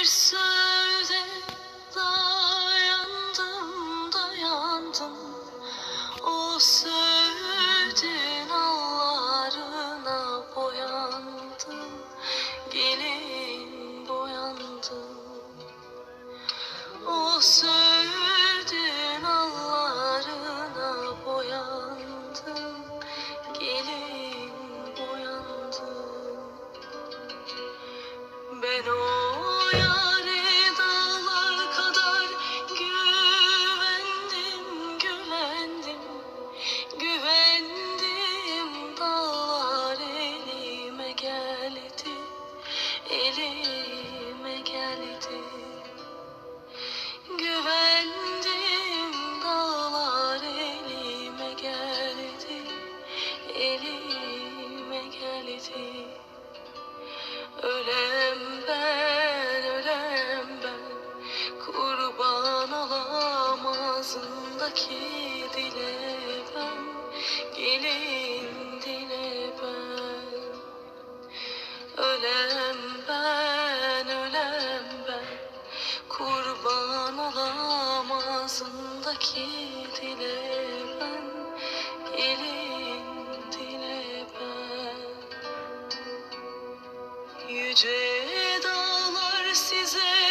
Bir sözde dayandım dayandım. O sözün allarına boyandım Gelin boyandım O sözün allarına boyandım Gelin boyandım ben o ağzındaki dile ben Gelin dile ben. Ölem ben, ölem ben Kurban olam ağzındaki dile ben Gelin dile ben. Yüce dağlar size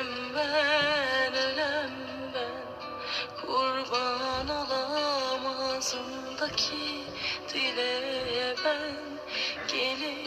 Ölem ben, ölem ben Kurban olam ağzımdaki dile ben Gelin